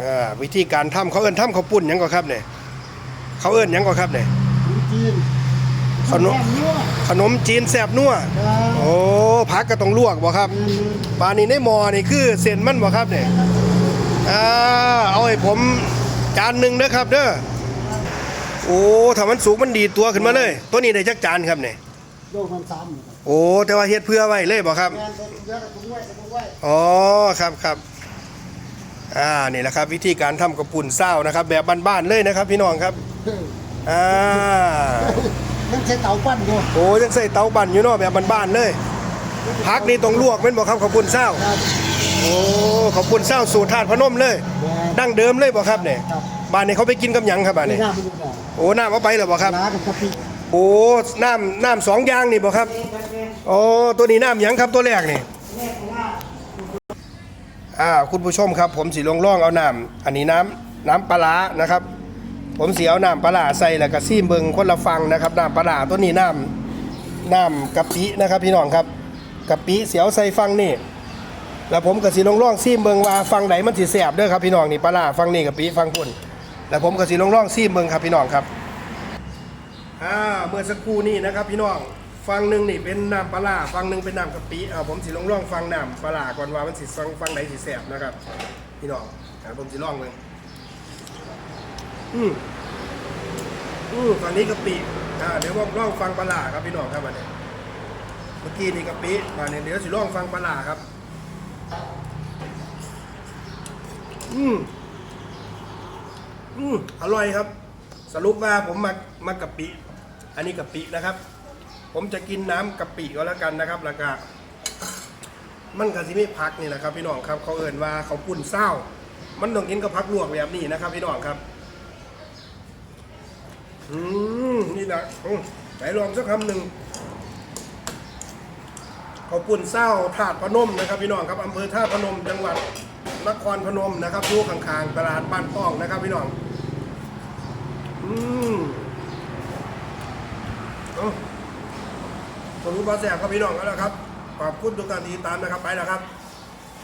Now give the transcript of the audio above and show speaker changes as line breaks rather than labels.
อ่าวิธีการทำเขาเอิ้นทำข้าวปุ้นหยังก็ครับเนี่ยเขาเอิ้นหยังก็ครับเนี่ย
จีน
ขนม
แม่นัว
ขนมจีนแซ่บนัว
ครับ
โอ้ผักก็ต้องลวกบ่ครับปลานี่ในหม้อนี่คือเส้นมันบ่ครับเนี่ยอ่าเอาให้ผมจานหนึ่งเด้อครับเด้อโอ้ถ้ามันสูงมันดีดตัวขึ้นมาเลย ตัวนี้ได้จักจานครับเนี่ย
โยกมันซ้ำครับ
โอ้แต่ว่าเฮ็ดเพื่อไว้เลยบ่ครับ
แม่นตัวเยอะกับตุ้งไว้กับตุ้งไว้
อ๋อครับครับ อ่านี่แหละครับ วิธีการทำกระปุ่นเศร้านะครับ แบบบ้านๆเลยนะครับ พี่น้องครับ
เออ
อ่า
มันใช้เตาปั้นอยู่
โอ้ยังใส่เตาบั่นอยู่เนาะแบบบ้านๆเลยพักนี่ต้องลวกแม่นบ่ครับขาวปุ้นเศร้า
ครับ
โอ้ขาวปุ้นเศร้าสูตรธาตุพนมเลย
แม่น
ดั้งเดิมเลยบ่ครับเนี่ย
ครับ
บ้านนี้เขาไปกินกับหยังครับบ้าน
นี่
นี้
น้ำมันอยู่ก่อน
โอ้น้ำเอาไปแล้วบ่ครับ
ล้ากับกะปิ
โอ้น้ำน้ำสองอย่างนี่บ่ครับโอ้ตัวนี้น้ำหยังครับตัวแรกนี่ อ่าคุณผู้ชมครับ ผมสีลงร่องเอาน้ำอันนี้น้ำน้ำปลานะครับ ผมเสีเอาน้ำปลาใส่แล้วก็ซีมเบิงคนละฟังนะครับน้ำปลาตัวนี้น้ำน้ำกะปินะครับ พี่น้องครับกะปิเสียวใส่ฟังนี่แล้วผมก็สีลงร่องซีมเบิงว่าฟังไหนมันสิแสบด้อครับพี่น้องนี่ปลาฟังนี่กะปิฟังพุ่นแล้วผมก็สีลงร่องซีมเบิงครับพี่น้องครับอ่าเมื่อสักครู่นี้นะครับ พี่น้อง ฟังหนึ่งนี่เป็นน้ำปลาฟังหนึ่งเป็นน้ำกะปิเอาผมสิลองลองฟังน้ำปลาก่อนว่ามันสิฟังฟังไหนสิแสบนะครับพี่น้องผมสิลองเลยอืมอืมฝั่งนี้กะปิอ่าเดี๋ยวผมลองฟังปลาครับพี่น้องครับวันนี้เมื่อกี้นี่กะปิมาเนี่ยเดี๋ยวสิลองฟังปลาร้าครับ อืมอืมอร่อยครับ สรุปว่าผมมามากะปิ อันนี้กะปินะครับ ผมจะกินน้ำกะปิก็แล้วกันนะครับแล้วก็มันกะสิไม่พักนี่แหละครับพี่น้องครับ เขาเอ่นว่าเขาปุ่นเศร้า มันต้องกินกับพักลวกแบบนี้นะครับ พี่น้องครับ อืมนี่นะอืมไหนลองสักคำหนึ่งเขาปุ่นเศร้าถาดพนมนะครับ พี่น้องครับอำเภอท่าพนมจังหวัดนครพนมนะครับอยู่ข้างๆตลาดบ้านป้องนะครับ พี่น้อง อืมเอา สรุปว่าแสบครับพี่น้องแล้วครับ ขอบคุณทุกการติดตามนะครับไปแล้วครับ